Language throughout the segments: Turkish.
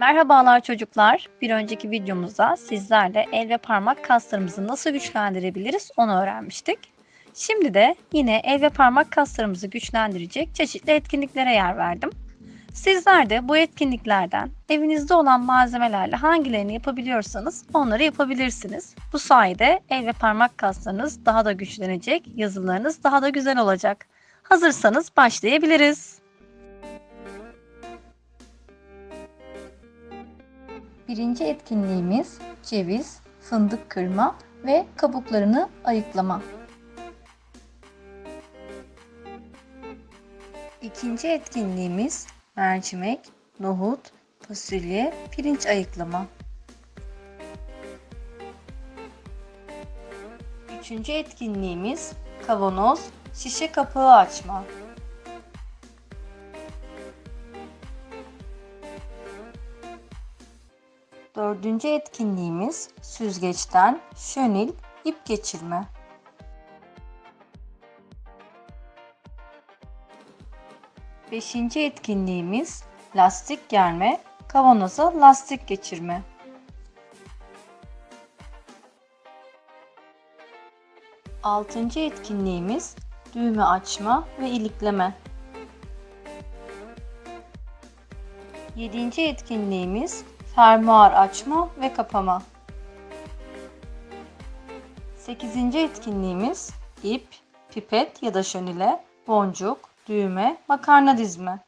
Merhabalar çocuklar. Bir önceki videomuzda sizlerle el ve parmak kaslarımızı nasıl güçlendirebiliriz onu öğrenmiştik. Şimdi de yine el ve parmak kaslarımızı güçlendirecek çeşitli etkinliklere yer verdim. Sizler de bu etkinliklerden evinizde olan malzemelerle hangilerini yapabiliyorsanız onları yapabilirsiniz. Bu sayede el ve parmak kaslarınız daha da güçlenecek, yazılarınız daha da güzel olacak. Hazırsanız başlayabiliriz. Birinci etkinliğimiz ceviz, fındık kırma ve kabuklarını ayıklama. İkinci etkinliğimiz mercimek, nohut, fasulye, pirinç ayıklama. Üçüncü etkinliğimiz kavanoz, şişe kapağı açma. Dördüncü etkinliğimiz süzgeçten şönil ip geçirme. Beşinci etkinliğimiz lastik germe, kavanoza lastik geçirme. Altıncı etkinliğimiz düğme açma ve ilikleme. Yedinci etkinliğimiz fermuar açma ve kapama. 8. etkinliğimiz ip, pipet ya da şönile, boncuk, düğme, makarna dizme.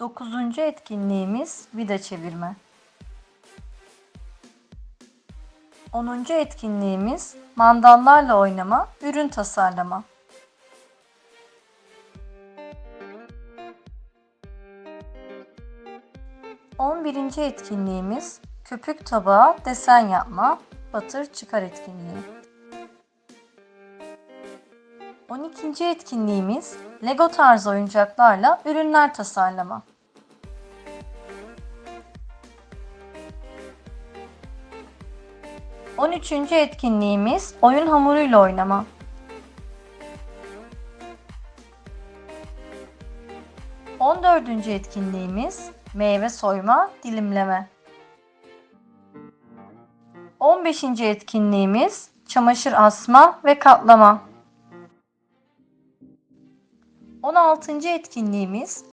9. etkinliğimiz vida çevirme. 10. etkinliğimiz mandallarla oynama, ürün tasarlama. 11. etkinliğimiz köpük tabağa desen yapma, batır çıkar etkinliği. 12. etkinliğimiz Lego tarzı oyuncaklarla ürünler tasarlama. On üçüncü etkinliğimiz oyun hamuruyla oynama. On dördüncü etkinliğimiz meyve soyma, dilimleme. 15. etkinliğimiz çamaşır asma ve katlama. 16. etkinliğimiz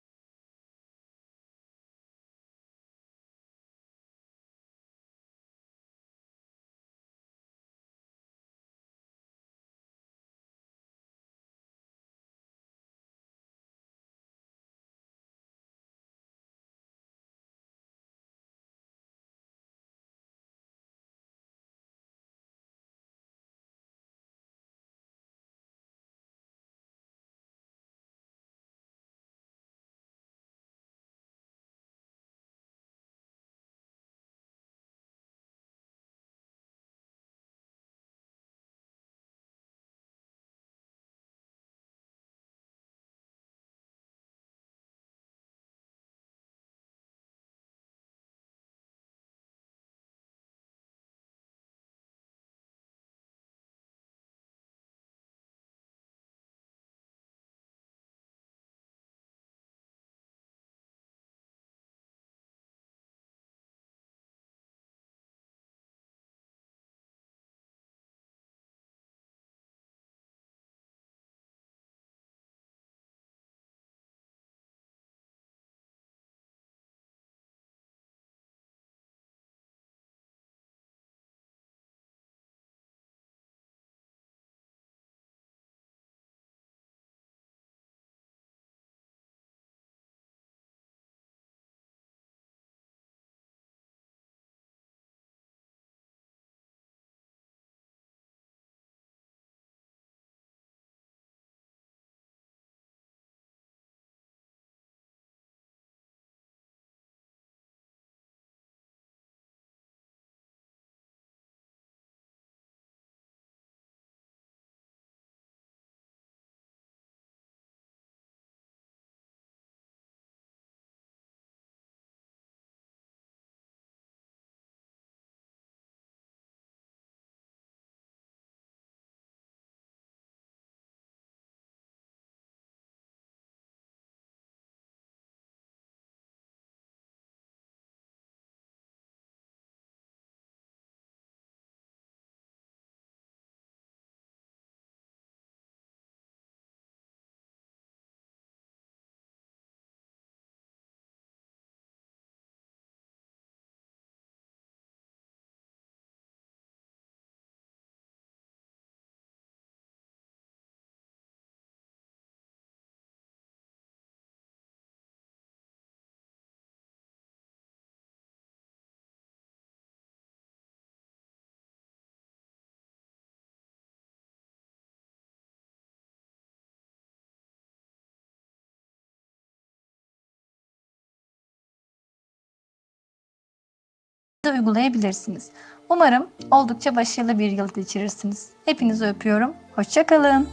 de uygulayabilirsiniz. Umarım oldukça başarılı bir yıl geçirirsiniz. Hepinizi öpüyorum. Hoşçakalın.